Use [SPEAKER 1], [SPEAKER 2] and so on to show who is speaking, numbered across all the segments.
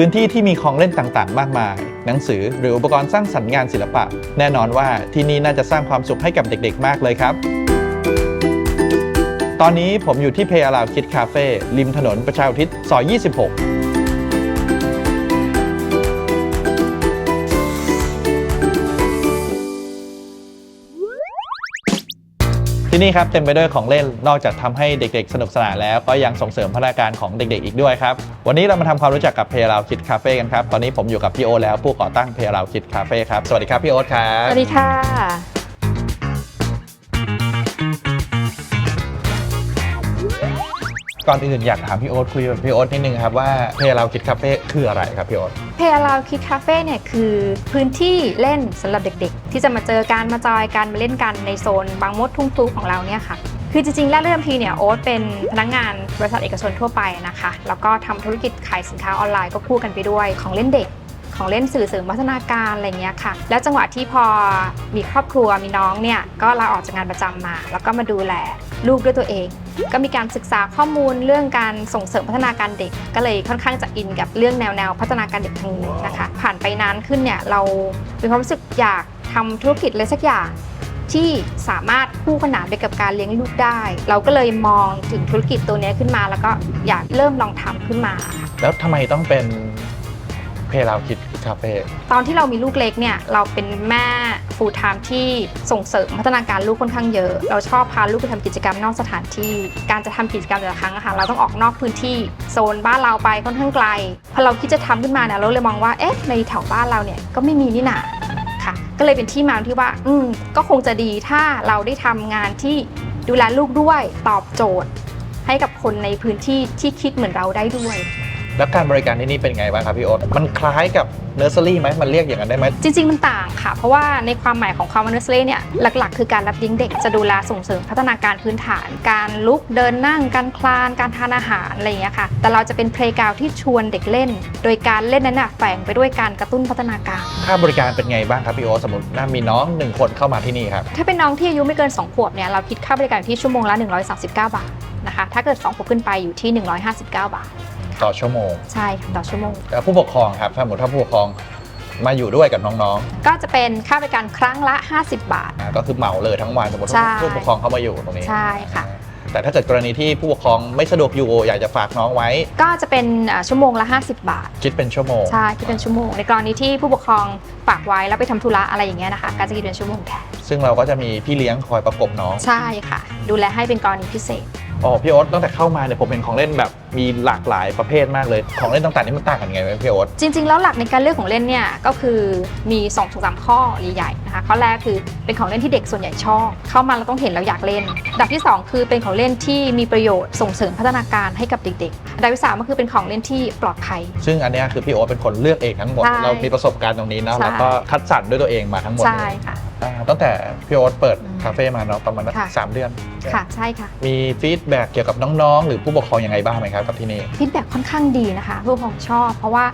[SPEAKER 1] พื้นที่ที่มีของเล่นต่างๆ มากมาย หนังสือหรืออุปกรณ์สร้างสรรค์งานศิลปะ แน่นอนว่าที่นี่น่าจะสร้างความสุขให้กับเด็กๆ มากเลยครับ ตอนนี้ผมอยู่ที่เพอาลาวคิดคาเฟ่ริมถนนประชาอุทิศซอย 26 ที่นี่ครับเต็มไปด้วยของเล่นนอกจากทำให้เด็กๆ สนุกสนานแล้วก็ยังส่งเสริมพัฒนาการของเด็กๆ อีกด้วยครับ วันนี้เรามาทำความรู้จักกับเพลาคิดคาเฟ่กันครับ ตอนนี้ผมอยู่กับพี่โอแล้วผู้ก่อตั้งเพลาคิดคาเฟ่ครับ สวัสดีครับพี่โอ๊ตครับ
[SPEAKER 2] สวัสดีค่ะ
[SPEAKER 1] ก่อนอื่นอยากถามพี่โอ๊ตคุยกับพี่โอ๊ตนิดนึงครับว่าเพลาคิดคาเฟ่คืออะไรครับพี่โอ๊ต
[SPEAKER 2] เพลาวคิดคาเฟ่เนี่ยคือพื้นที่เล่นสำหรับเด็กๆ ที่จะมาเจอการมาจอยกันมาเล่นกันในโซนบางมดทุ่งตูของเราเนี่ยค่ะ คือจริงๆแรกเริ่มทีเนี่ยโอ๊ตเป็นพนักงานบริษัทเอกชนทั่วไปนะคะ แล้วก็ทำธุรกิจขายสินค้าออนไลน์ก็คู่กันไปด้วยของเล่นเด็ก ของเล่นสื่อเสริมพัฒนาการอะไรเงี้ยค่ะ แล้วจังหวะที่พอมีครอบครัวมีน้องเนี่ยก็ลาออกจากงานประจำมา แล้วก็มาดูแลลูกด้วยตัวเอง ก็มีการศึกษาข้อมูลเรื่องการส่งเสริมพัฒนาการเด็ก ก็เลยค่อนข้างจะอินกับเรื่องแนวแนวพัฒนาการเด็กทางนี้นะคะ ผ่านไปนานขึ้นเนี่ยเรามีความรู้สึกอยากทำธุรกิจอะไรสักอย่างที่สามารถคู่ขนานไปกับการเลี้ยงลูกได้ เราก็เลยมองถึงธุรกิจตัวนี้ขึ้นมา แล้วก็อยากเริ่มลองทำขึ้นมาค่ะ
[SPEAKER 1] แล้วทำไมต้องเป็นเพลาคิด คาเฟ่
[SPEAKER 2] ตอนที่เรามีลูกเล็กเนี่ยเราเป็นแม่ฟูลไทม์ที่ส่งเสริมพัฒนาการลูกค่อนข้างเยอะ เราชอบพาลูกไปทำกิจกรรมนอกสถานที่ การจะทำกิจกรรมแต่ละครั้งอะค่ะเราต้องออกนอกพื้นที่โซนบ้านเราไปค่อนข้างไกลพอเราคิดจะทำขึ้นมาเนี่ยเราเลยมองว่าเอ๊ะในแถวบ้านเราเนี่ยก็ไม่มีนี่นาค่ะ ก็เลยเป็นที่มาที่ว่าอืมก็คงจะดีถ้าเราได้ทำงานที่ดูแลลูกด้วยตอบโจทย์ ให้กับคนในพื้นที่ที่คิดเหมือนเราได้ด้วย
[SPEAKER 1] แล้วการบริการที่นี่เป็นไงบ้างครับพี่โอ๊ตมันคล้ายกับเนอร์เซอรี่ไหมมันเรียกอย่างนั้นได้ไหม
[SPEAKER 2] จริง ๆ มันต่างค่ะ เพราะว่าในความหมายของคำว่า nursery เนี่ยหลัก ๆ คือการรับเลี้ยงเด็กจะดูแลส่งเสริมพัฒนาการพื้นฐาน การลุกเดินนั่ง การคลาน การทานอาหารอะไรอย่างเงี้ยค่ะ แต่เราจะเป็น playground ที่ชวนเด็กเล่น โดยการเล่นนั้นน่ะแฝงไปด้วยการกระตุ้นพัฒนาการ
[SPEAKER 1] ค่าบริการเป็นไงบ้างครับพี่โอ๊ตสมมติน่ามีน้องหนึ่งคนเข้ามาที่นี่ครับ
[SPEAKER 2] ถ้าเป็นน้องที่อายุไม่เกิน2ขวบเนี่ยเราคิดค่าบริการที่ชั่วโมงละ139 บาทนะคะถ้าเกิด2ขวบขึ้นไปอยู่ที่ 159 บาท
[SPEAKER 1] ต่อชั่วโมง
[SPEAKER 2] ใช่ค่ะต่อชั่วโมง
[SPEAKER 1] แล้วผู้ปกครองครับสมมติถ้าผู้ปกครองมาอยู่ด้วยกับน้อง
[SPEAKER 2] ก็จะเป็นค่าบริการครั้งละ 50 บาท
[SPEAKER 1] ๆอ่าก็คือเหมาเลยทั้งวันสมมติ
[SPEAKER 2] ใช่
[SPEAKER 1] ผู้ปกครองเข้ามาอยู่ตรงนี้
[SPEAKER 2] ใช่ค่ะ
[SPEAKER 1] แต่ถ้าเกิดกรณีที่ผู้ปกครองไม่สะดวกอยู่อยากจะฝากน้องไว้
[SPEAKER 2] ก็จะเป็นอ่าชั่วโมงละ 50 บาท
[SPEAKER 1] คิดเป็นชั่วโมง
[SPEAKER 2] ใช่ที่เป็นชั่วโมง ในกรณีที่ผู้ปกครองฝากไว้แล้วไปทำธุระอะไรอย่างเงี้ยนะคะ ก็จะคิดเป็นชั่วโมงแทน
[SPEAKER 1] ซึ่งเราก็จะมีพี่เลี้ยงคอยประกบน้อง
[SPEAKER 2] ใช่ค่ะ ดูแลให้เป็นกรณีพิเศษ
[SPEAKER 1] อ๋อพี่โอ๊ตตั้งแต่เข้ามาเนี่ยผมเห็นของเล่นแบบมีหลากหลายประเภทมากเลยของเล่นต่างๆนี่มันต่างกันยังไงไหมพี่โอ๊ต
[SPEAKER 2] จริง ๆ แล้วหลักในการเลือกของเล่นเนี่ยก็คือมี2อถึงสข้อใหญ่ๆนะคะข้อแรกคือเป็นของเล่นที่เด็กส่วนใหญ่ชอบ เข้ามาเราต้องเห็นเราอยากเล่นอันดับที่ 2 คือเป็นของเล่นที่มีประโยชน์ส่งเสริมพัฒนาการให้กับเด็กๆอันดับที่สามก็คือเป็นของเล่นที่ปลอดภัย
[SPEAKER 1] ซึ่งอันเนี้ยคือพี่โอ๊ตเป็นคนเลือกเองทั้งหมด
[SPEAKER 2] ใช่
[SPEAKER 1] เรามีประสบการณ์ตรงนี้เนาะ
[SPEAKER 2] ใช่
[SPEAKER 1] แล้วก็คัดสรรด้วยตัวเองมาทั้งหมด
[SPEAKER 2] ใช่
[SPEAKER 1] เลย
[SPEAKER 2] ค่ะ
[SPEAKER 1] อ่าตั้งแต่พี่โอ๊ตเปิด
[SPEAKER 2] อืม
[SPEAKER 1] คาเฟ่มาเนาะประมาณ
[SPEAKER 2] ค่ะ
[SPEAKER 1] สามเดือน
[SPEAKER 2] ค่ะใช่ค่ะ
[SPEAKER 1] มีฟีดแบ็กเกี่ยวกับน้องๆ หรือผู้ปกครองยังไงบ้างไหมครับกับที่นี่
[SPEAKER 2] ฟีดแบ็ค่อนข้างดีนะคะผู้ปกครองชอบ เพราะว่า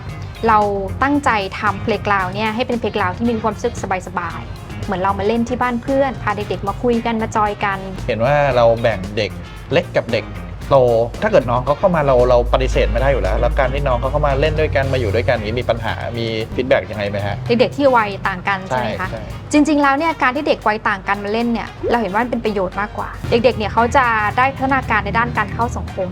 [SPEAKER 2] เราตั้งใจทำเพลงกราวเนี่ยให้เป็นเพลงกราวที่มีความรู้สึกสบายๆเหมือนเรามาเล่นที่บ้านเพื่อน พาเด็กๆมาคุยกันมาจอยกัน
[SPEAKER 1] เห็นว่าเราแบ่งเด็กเล็กกับเด็ก โต ถ้าเกิดน้องเขาเข้ามาเราเราปฏิเสธไม่ได้อยู่แล้ว แล้วการที่น้องเขาเข้ามาเล่นด้วยกันมาอยู่ด้วยกันอย่างนี้มีปัญหามีฟีดแบ็กยังไงไหมฮะ
[SPEAKER 2] เด็กๆที่วัยต่างกันใช่ไหมคะ
[SPEAKER 1] ใช่
[SPEAKER 2] จริง ๆ แล้วเนี่ยการที่เด็กวัยต่างกันมาเล่นเนี่ยเราเห็นว่ามันเป็นประโยชน์มากกว่า เด็กๆเนี่ยเขาจะได้พัฒนาการในด้านการเข้าสังคม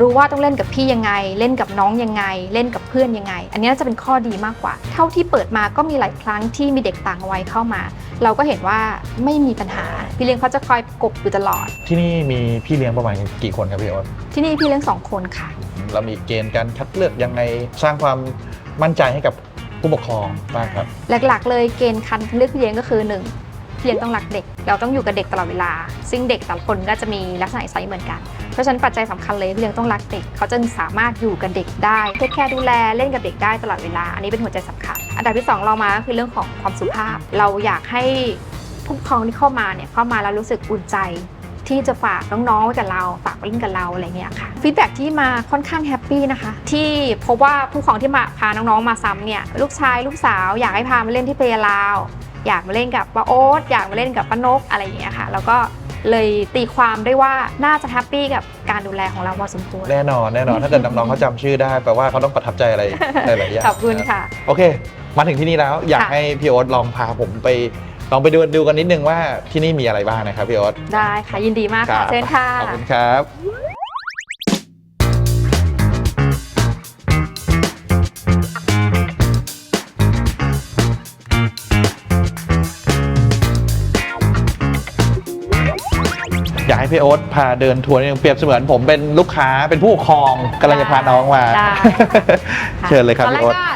[SPEAKER 2] รู้ว่าต้องเล่นกับพี่ยังไง เล่นกับน้องยังไง เล่นกับเพื่อนยังไง อันนี้น่าจะเป็นข้อดีมากกว่า เท่าที่เปิดมาก็มีหลายครั้งที่มีเด็กต่างวัยเข้ามา เราก็เห็นว่าไม่มีปัญหา พี่เลี้ยงเขาจะคอยกบอยู่ตลอด
[SPEAKER 1] ที่นี่มีพี่เลี้ยงประมาณกี่คนครับพี่โอ๊ต
[SPEAKER 2] ที่นี่พี่เลี้ยงสองคนค่ะ
[SPEAKER 1] เรามีเกณฑ์การคัดเลือกยังไงสร้างความมั่นใจให้กับผู้ปกครองบ้างครับ
[SPEAKER 2] หลักๆ เลยเกณฑ์คันเลือกพี่เลี้ยงก็คือหนึ่งพี่เลี้ยงต้องรักเด็ก เราต้องอยู่กับเด็กตลอดเวลา ซึ่งเด็กแต่ละคนก็จะมีลักษณะนิสัยเหมือนกัน เพราะฉะนั้นปัจจัยสำคัญเลยพี่เลี้ยงต้องรักเด็กเขาจะสามารถอยู่กับเด็กได้เทคแคร์ดูแลเล่นกับเด็กได้ตลอดเวลา อันนี้เป็นหัวใจสำคัญ อันดับที่สองเรามาก็คือเรื่องของความสุภาพ เราอยากให้ผู้ปกครองที่เข้ามาเนี่ยเข้ามาแล้วรู้สึกอุ่นใจที่จะฝากน้องๆไว้กับเราฝากไปเล่นกับเราอะไรเงี้ยค่ะฟีดแบ็ที่มาค่อนข้างแฮปปี้นะคะ ที่พบว่าผู้ปกครองที่มาพาน้องๆมาซ้ำเนี่ยลูกชายลูกสาวอยากให้พามาเล่นที่เพลลาว อยากมาเล่นกับป้าโอ๊ตอยากมาเล่นกับป้านกอะไรอย่างเงี้ยค่ะ แล้วก็ เลยตีความได้ว่าน่าจะแฮปปี้กับการดูแลของเราพอสมควร
[SPEAKER 1] แน่นอนแน่นอนถ้าเกิดน้องๆเขาจำชื่อได้แปลว่าเขาต้องประทับใจอะไรหลายๆอย่าง
[SPEAKER 2] ขอบคุณค่ะ
[SPEAKER 1] โอเค มาถึงที่นี่แล้วอยาก
[SPEAKER 2] ค่ะ
[SPEAKER 1] ให้พี่โอ๊ตลองพาผมไปลองไปดูดูกันนิดนึงว่าที่นี่มีอะไรบ้างนะครับพี่โอ๊ต
[SPEAKER 2] ได้ค่ะยินดีมาก
[SPEAKER 1] ครั
[SPEAKER 2] ค่ะ
[SPEAKER 1] บ
[SPEAKER 2] เชิญค่ะ
[SPEAKER 1] ขอบคุณครับ อยากให้พี่โอ๊ตพาเดินทัวร์นิดนึงเปรียบเสมือนผมเป็นลูกค้าเป็นผู้ปกครองกำลังจะพาน้องมา
[SPEAKER 2] ได้
[SPEAKER 1] เชิญเลยครับ
[SPEAKER 2] ตอนแร
[SPEAKER 1] พี่
[SPEAKER 2] ก
[SPEAKER 1] โอ๊ต
[SPEAKER 2] ก็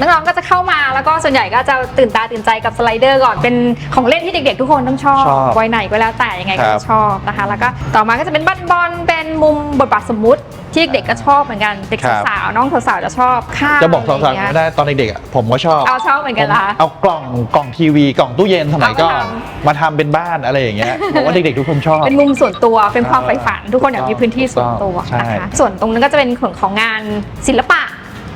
[SPEAKER 2] น้องๆก็จะเข้ามาแล้วก็ส่วนใหญ่ก็จะตื่นตาตื่นใจกับสไลเดอร์ก่อนเป็นของเล่นที่เด็กๆทุกคนต้องชอบ
[SPEAKER 1] ชอบ
[SPEAKER 2] วัยไหนก็แล้วแต่ยังไงก็
[SPEAKER 1] ครับ
[SPEAKER 2] ต้องชอบนะคะ แล้วก็ต่อมาก็จะเป็นบ้านบอลเป็นมุมบทบาทสมมุติที่เด็กๆก็ชอบเหมือนกันเด็ก
[SPEAKER 1] ครับ
[SPEAKER 2] สาวๆน้องสาวๆจะชอบข้าว
[SPEAKER 1] จะบอกสองสาวะ
[SPEAKER 2] ไรย่
[SPEAKER 1] ไม่
[SPEAKER 2] เงี้ย
[SPEAKER 1] ได้ตอนเด็กๆอะผมก็ชอบ
[SPEAKER 2] เอาชอบเหมือนกันละ
[SPEAKER 1] ผมเอากล่องกล่องทีวีกล่องตู้เย็นสมัยก่อน
[SPEAKER 2] เอามา
[SPEAKER 1] มาทำเป็นบ้านอะไรอย่างเงี้ยผมว่าเด็กๆทุกคนชอบ
[SPEAKER 2] เป็นมุมส่วนตัวเป็นความ
[SPEAKER 1] อ่า
[SPEAKER 2] ใฝ่ฝัน ทุกคนอยากมีพื้นที่ส่วนตัว
[SPEAKER 1] ใช่
[SPEAKER 2] นะคะส่วนตรงนั้นก็จะเป็นของของงานศิลปะ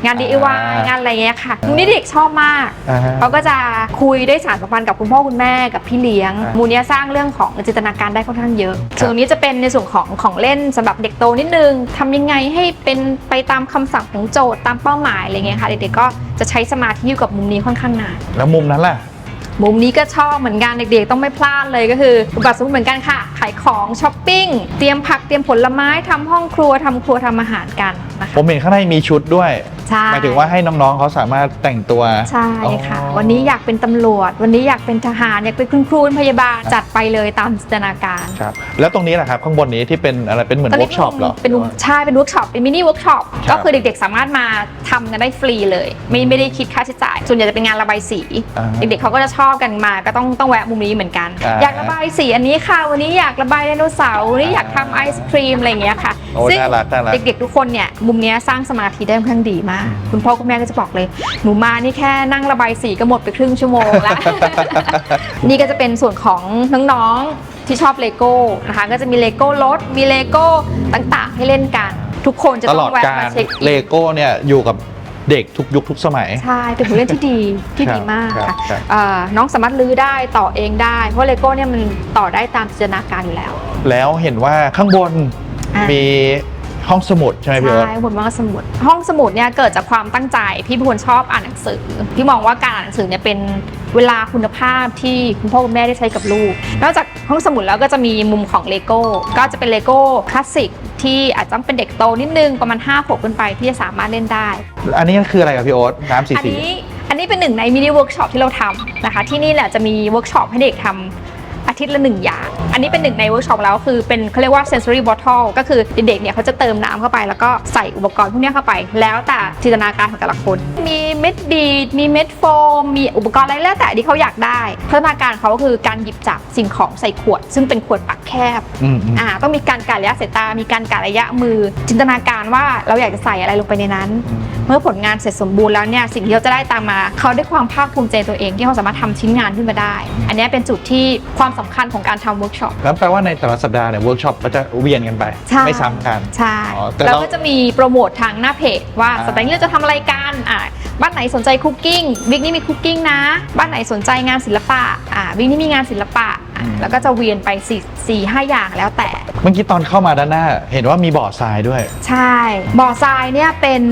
[SPEAKER 2] งาน
[SPEAKER 1] อ่า
[SPEAKER 2] DIY งานอะไรเงี้ยค่ะ
[SPEAKER 1] อ่า
[SPEAKER 2] มุมนี้เด็กชอบมาก
[SPEAKER 1] อ่าฮะ
[SPEAKER 2] เขาก็จะคุยได้สารสัมพันธ์กับคุณพ่อคุณแม่กับพี่เลี้ยง
[SPEAKER 1] อ่า
[SPEAKER 2] มูลเนี้ยสร้างเรื่องของจินตนาการได้ค่อนข้างเยอะ
[SPEAKER 1] ครับ
[SPEAKER 2] ส่วนตรงนี้จะเป็นในส่วนของของเล่นสำหรับเด็กโตนิดนึงทำยังไงให้เป็นไปตามคำสั่งของโจทย์ตามเป้าหมายอะไรเงี้ยค่ะเด็กๆก็จะใช้สมาธิอยู่กับมุมนี้ค่อนข้างนาน
[SPEAKER 1] แล้วมุมนั้นล่ะ
[SPEAKER 2] มุมนี้ก็ชอบเหมือนกันเด็กๆต้องไม่พลาดเลยก็คืออุบัติสมมติเหมือนกันค่ะขายของช้อปปิ้งเตรียมผักเตรียมผลไม้ทำห้องครัวทำครัวทำอาหารกันนะคะ
[SPEAKER 1] ผมเห็นข้างในมีชุดด้วย
[SPEAKER 2] ใช่
[SPEAKER 1] หมายถึงว่าให้น้องๆเขาสามารถแต่งตัว
[SPEAKER 2] ใช่ค่ะ
[SPEAKER 1] อ๋อ
[SPEAKER 2] วันนี้อยากเป็นตำรวจ วันนี้อยากเป็นทหาร อยากเป็นคุณครูเป็นพยาบาล จัดไปเลยตามจินตนาการ
[SPEAKER 1] ครับ แล้วตรงนี้แหละครับข้างบนนี้ที่เป็นอะไรเป็นเหมือน
[SPEAKER 2] ตอน
[SPEAKER 1] เวิ
[SPEAKER 2] นี้
[SPEAKER 1] ร์กช็อปเหรอ
[SPEAKER 2] เป็นใช่เป็นเวิร์กช็อปเป็นมินิเวิร์กช็อป
[SPEAKER 1] ครับ
[SPEAKER 2] ก็คือเด็กๆ สามารถมาทำกันได้ฟรีเลย ไม่ไม่ได้คิดค่าใช้จ่าย ส่วนใหญ่จะเป็นงานระบายสี
[SPEAKER 1] อ่า
[SPEAKER 2] เด็กๆเขาก็จะชอบกันมาก็ต้องต้องแวะมุมนี้เหมือนกัน
[SPEAKER 1] อ่า
[SPEAKER 2] อยากระบายสีอันนี้ค่ะ วันนี้อยากระบายไดโนเสาร์วันนี้อยากทำไอศครีมอะไรอย่างเงี้ยค่ะ
[SPEAKER 1] โอ้
[SPEAKER 2] ซึ่ง
[SPEAKER 1] น่ารักน่ารัก
[SPEAKER 2] เด็กๆทุกคนเนี่ยมุมเนี้ยสร้างสมาธิได้ค่อนข้างดีมาก คุณพ่อคุณแม่ก็จะบอกเลยหนูมานี่แค่นั่งระบายสีก็หมดไปครึ่งชั่วโมงแล้ว นี่ก็จะเป็นส่วนของน้องๆที่ชอบเลโก้นะคะ ก็จะมีเลโก้รถมีเลโก้ต่างๆ ให้เล่นกัน ทุกคนจะ
[SPEAKER 1] ต
[SPEAKER 2] ต้
[SPEAKER 1] ล
[SPEAKER 2] อ
[SPEAKER 1] อด
[SPEAKER 2] งแวะ
[SPEAKER 1] การ
[SPEAKER 2] มาเช็ค
[SPEAKER 1] เลโก้เนี่ยอยู่กับ เด็กทุกยุคทุกสมัย
[SPEAKER 2] ใช่เป็นผู้เล่นที่ดีที่ดีมาก
[SPEAKER 1] ครั
[SPEAKER 2] ค่ะ
[SPEAKER 1] บครับ
[SPEAKER 2] เอ่อน้องสามารถลื้อได้ต่อเองได้ เพราะเลโก้เนี่ยมันต่อได้ตามจินตนาการอยู่แล้ว
[SPEAKER 1] แล้วเห็นว่าข้างบน
[SPEAKER 2] อ่ามี
[SPEAKER 1] มี ห้องสมุดใช่ไหมพี่โอ๊ต
[SPEAKER 2] ใช่บนห้องสมุด ห้องสมุดเนี่ยเกิดจากความตั้งใจ พี่เป็นคนชอบอ่านหนังสือ พี่มองว่าการอ่านหนังสือเนี่ยเป็นเวลาคุณภาพที่คุณพ่อคุณแม่ได้ใช้กับลูก นอกจากห้องสมุดแล้วก็จะมีมุมของเลโก้ ก็จะเป็นเลโก้คลาสสิกที่อาจจะต้องเป็นเด็กโตนิดนึงประมาณ5ขวบขึ้นไปที่จะสามารถเล่นได้
[SPEAKER 1] อันนี้คืออะไรครับพี่โอ๊ตน้ำสี
[SPEAKER 2] อัน
[SPEAKER 1] สี
[SPEAKER 2] นี้อันนี้เป็นหนึ่งในมินิเวิร์กช็อปที่เราทำนะคะ ที่นี่แหละจะมีเวิร์กช็อปให้เด็กทำอาทิตย์ละหนึ่งอย่าง อันนี้เป็นหนึ่งในเวิร์กช็อปแล้วคือเป็นเขาเรียกว่า sensory bottle ก็คือเด็กๆเนี่ยเขาจะเติมน้ำเข้าไป แล้วก็ใส่อุปกรณ์พวกเนี้ยเข้าไป แล้วแต่จินตนาการของแต่ละคน มีเม็ดบีดมีเม็ดโฟมมีอุปกรณ์อะไรแล้วแต่ที่เขาอยากได้พัฒนาการเขาก็คือการหยิบจับสิ่งของใส่ขวด ซึ่งเป็นขวดปากแคบ
[SPEAKER 1] อืมอืม
[SPEAKER 2] อ่าต้องมีการกะระยะสายตา มีการกะระยะมือ จินตนาการว่าเราอยากจะใส่อะไรลงไปในนั้น
[SPEAKER 1] อืม
[SPEAKER 2] เมื่อผลงานเสร็จสมบูรณ์แล้วเนี่ยสิ่งที่เขาจะได้ตามมาเขาได้ความภาคภูมิใจตัวเองที่เขาสามารถทำชิ้นงานขึ้นมาได้ อันเนี้ยเป็นจุดที่ความสำคัญของการทำเวิร์กช็อป
[SPEAKER 1] แล้วแปลว่าในแต่ละสัปดาห์เนี่ยเวิร์กช็อปก็จะเวียนกันไป
[SPEAKER 2] ใช่
[SPEAKER 1] ไม่ซ้ำกัน
[SPEAKER 2] ใช่
[SPEAKER 1] อ๋อแต่
[SPEAKER 2] แล้ว
[SPEAKER 1] เรา
[SPEAKER 2] ก็จะมีโปรโมททางหน้าเพจว่า
[SPEAKER 1] อ่า
[SPEAKER 2] สัปดาห์นี้เราจะทำอะไรกันอ่าบ้านไหนสนใจคุกกิ้งวิกนี้มีคุกกิ้งนะ บ้านไหนสนใจงานศิลปะอ่าวิกนี้มีงานศิลปะอ่า แล้วก็จะเวียนไปสี่สี่ห้าอย่างแล้วแต่
[SPEAKER 1] เมื่อกี้ตอนเข้ามาด้านหน้า เห็นว่ามีบ่อทรายด้วย
[SPEAKER 2] ใช่บ่อทรายเนี่ยเป็น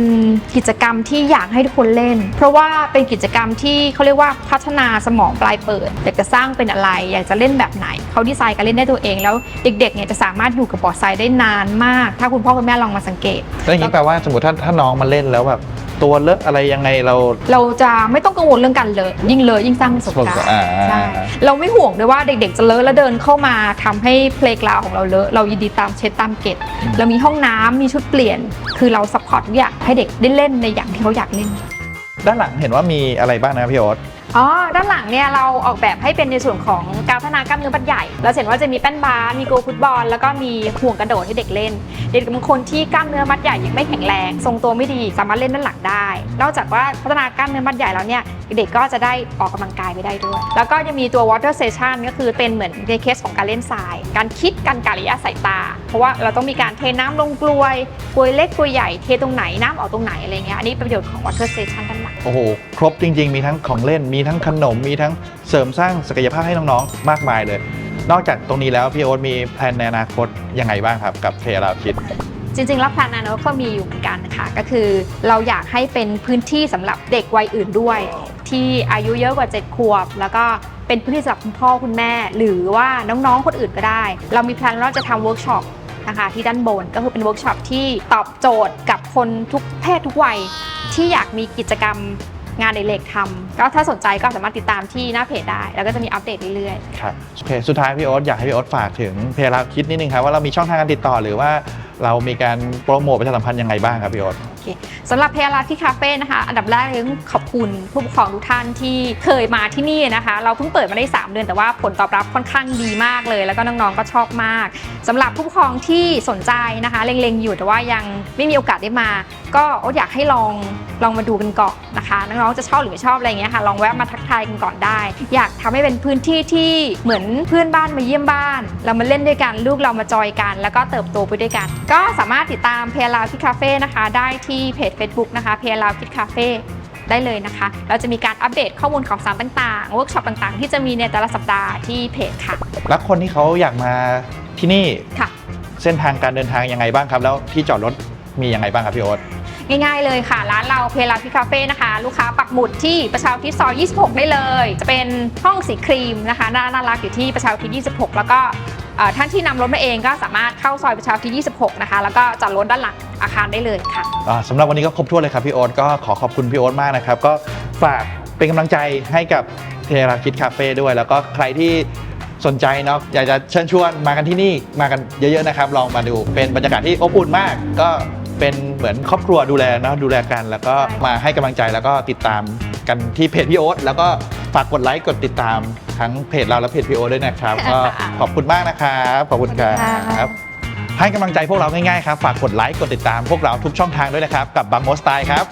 [SPEAKER 2] กิจกรรมที่อยากให้ทุกคนเล่น เพราะว่าเป็นกิจกรรมที่เขาเรียกว่าพัฒนาสมองปลายเปิดอยากจะสร้างเป็นอะไร อยากจะเล่นแบบไหนเขาดีไซน์การเล่นได้ตัวเอง แล้วเด็กๆเนี่ยจะสามารถอยู่กับบ่อทรายได้นานมาก ถ้าคุณพ่อคุณแม่ลองมาสังเกต
[SPEAKER 1] แล้วอย่างนี้แปลว่าสมมติถ้าถ้าน้องมาเล่นแล้วแบบ ตัวเลอะอะไรยังไงเรา
[SPEAKER 2] เราจะไม่ต้องกังวลเรื่องการเลอะยิ่งเลอะยิ่งสร้างประสบการณ์
[SPEAKER 1] อ่า
[SPEAKER 2] ใช่เราไม่ห่วงด้วยว่าเด็กๆ จะเลอะแล้วเดินเข้ามาทำให้เพลงราวของเราเลอะเรายินดีตามเช็ดตามเก็บเรามีห้องน้ำมีชุดเปลี่ยน คือเราซัพพอร์ตทุกอย่างให้เด็กได้เล่นในอย่างที่เขาอยากเล่น
[SPEAKER 1] ด้านหลังเห็นว่ามีอะไรบ้างนะพี่โอ๊ต
[SPEAKER 2] อ๋อ ด้านหลังเนี่ยเราออกแบบให้เป็นในส่วนของการพัฒนากล้ามเนื้อมัดใหญ่ เราเห็นว่าจะมีแป้นบาส มีโกฟุตบอล แล้วก็มีห่วงกระโดดให้เด็กเล่น เด็กบางคนที่กล้ามเนื้อมัดใหญ่ยังไม่แข็งแรง ทรงตัวไม่ดี สามารถเล่นด้านหลังได้ นอกจากว่าพัฒนากล้ามเนื้อมัดใหญ่แล้วเนี่ย เด็กก็จะได้ออกกำลังกายไปได้ด้วย แล้วก็ยังมีตัว water station ก็คือเป็นเหมือนในเคสของการเล่นทราย การคิด การกะระยะสายตา เพราะว่าเราต้องมีการเทน้ำลงกลวย กลวยเล็กกลวยใหญ่ เทตรงไหนน้ำออกตรงไหนอะไรเงี้ย อันนี้เป็นประโยชน์ของ water station ด้านหลัง
[SPEAKER 1] โอ้โห ครบจริง ๆ มีทั้งของเล่น มีทั้งขนมมีทั้งเสริมสร้างศักยภาพให้น้องๆ มากมายเลย นอกจากตรงนี้แล้วพี่โอ๊ตมีแพลนในอนาคตยังไงบ้างครับกับเพลาคิด
[SPEAKER 2] จริงๆแล้วแพลนนั้นก็มีอยู่เหมือนกันค่ะ ก็คือเราอยากให้เป็นพื้นที่สำหรับเด็กวัยอื่นด้วย ที่อายุเยอะกว่า 7 ขวบ แล้วก็เป็นพื้นที่สำหรับคุณพ่อคุณแม่ หรือว่าน้องๆคนอื่นก็ได้ เรามีแพลนว่าจะทำเวิร์กช็อปนะคะที่ด้านบนก็คือเป็นเวิร์กช็อปที่ตอบโจทย์กับคนทุกเพศทุกวัย ที่อยากมีกิจกรรม งานในเล็กทำก็ถ้าสนใจก็สามารถติดตามที่หน้าเพจได้ แล้วก็จะมีอัปเดตเรื่อยๆ
[SPEAKER 1] ครับโอเคสุดท้ายพี่โอ๊ตอยากให้พี่โอ๊ตฝากถึงเพลาคิดนิดนึงครับว่าเรามีช่องทางการติดต่อหรือว่า เรามีการโปรโมทประชาสัมพันธ์ยังไงบ้างครับพี่โอ๊ต
[SPEAKER 2] โอเคสำหรับเพลาที่คาเฟ่นะคะ อันดับแรกเลยต้องขอบคุณผู้ปกครองทุกท่านที่เคยมาที่นี่นะคะ เราเพิ่งเปิดมาได้ 3 เดือนแต่ว่าผลตอบรับค่อนข้างดีมากเลย แล้วก็น้องๆก็ชอบมากสำหรับผู้ปกครองที่สนใจนะคะเล็งๆอยู่แต่ว่ายังไม่มีโอกาสได้มา ก็โอ๊ตอยากให้ลองลองมาดูกันก่อนนะคะน้องๆจะชอบหรือไม่ชอบอะไรอย่างเงี้ยค่ะลองแวะมาทักทายกันก่อนได้ อยากทำให้เป็นพื้นที่ที่เหมือนเพื่อนบ้านมาเยี่ยมบ้าน เรามาเล่นด้วยกันลูกเรามาจอยกัน แล้วก็เติบโตไปด้วยกันก็สามารถติดตามเพลาคิดคาเฟ่นะคะได้ที่เพจ Facebook นะคะเพลาคิดคาเฟ่ได้เลยนะคะ เราจะมีการอัปเดตข้อมูลข่าวสารต่างๆเวิร์กช็อปต่างๆ ที่จะมีในแต่ละสัปดาห์ที่เพจค่ะ
[SPEAKER 1] แล้วคนที่เขาอยากมาที่นี่
[SPEAKER 2] ค่ะ
[SPEAKER 1] เส้นทางการเดินทางยังไงบ้างครับ แล้วที่จอดรถมียังไงบ้างครับพี่โอ๊ต
[SPEAKER 2] ง่ายๆเลยค่ะ ร้านเราเพลาพิคาเฟ่นะคะ ลูกค้าปักหมุดที่ประชาอุทิศซอย26 ได้เลย จะเป็นห้องสีครีมนะคะน่าน่ารักอยู่ที่ประชาอุทิศ26 แล้วก็เอ่อ ท่านที่นำรถมาเองก็สามารถเข้าซอยประชาทิศ26 นะคะ แล้วก็จอดรถด้านหลังอาคารได้เลยค่ะ
[SPEAKER 1] สำหรับวันนี้ก็ครบถ้วนเลยครับพี่โอ๊ตก็ขอขอบคุณพี่โอ๊ตมากนะครับ ก็ฝากเป็นกำลังใจให้กับเทราคิดคาเฟ่ด้วย แล้วก็ใครที่สนใจเนาะอยากจะเชิญชวนมากันที่นี่มากันเยอะๆนะครับ ลองมาดูเป็นบรรยากาศที่อบอุ่นมาก ก็เป็นเหมือนครอบครัวดูแลเนาะดูแลกัน แล้วก็มาให้กำลังใจแล้วก็ติดตาม กันที่เพจพี่โอ๊ตแล้วก็ฝากกดไลค์กดติดตามทั้งเพจเราและเพจพี่โอ๊ตด้วยนะครับก็ขอบคุณมากนะครับขอบคุณครับให้กำลังใจพวกเราง่ายๆครับ ฝากกดไลค์กดติดตามพวกเราทุกช่องทางด้วยนะครับ กับบางโมสไตล์ครับ